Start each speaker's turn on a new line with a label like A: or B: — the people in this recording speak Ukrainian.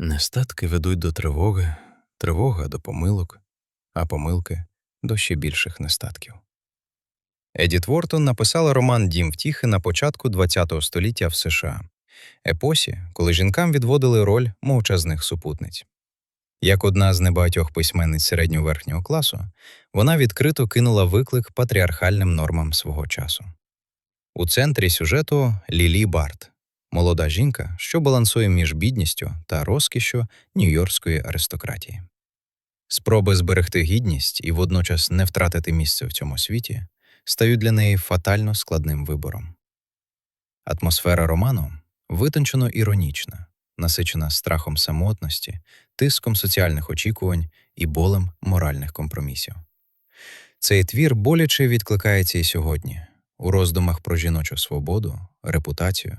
A: Нестатки ведуть до тривоги, тривога до помилок, а помилки до ще більших нестатків. Едіт Вортон написала роман Дім втіхи на початку ХХ століття в США, епосі, коли жінкам відводили роль мовчазних супутниць. Як одна з небагатьох письменниць середньо-верхнього класу, вона відкрито кинула виклик патріархальним нормам свого часу. У центрі сюжету Лілі Барт, молода жінка, що балансує між бідністю та розкішшю нью-йоркської аристократії. Спроби зберегти гідність і водночас не втратити місце в цьому світі стають для неї фатально складним вибором. Атмосфера роману витончено іронічна, насичена страхом самотності, тиском соціальних очікувань і болем моральних компромісів. Цей твір боляче відкликається і сьогодні у роздумах про жіночу свободу, репутацію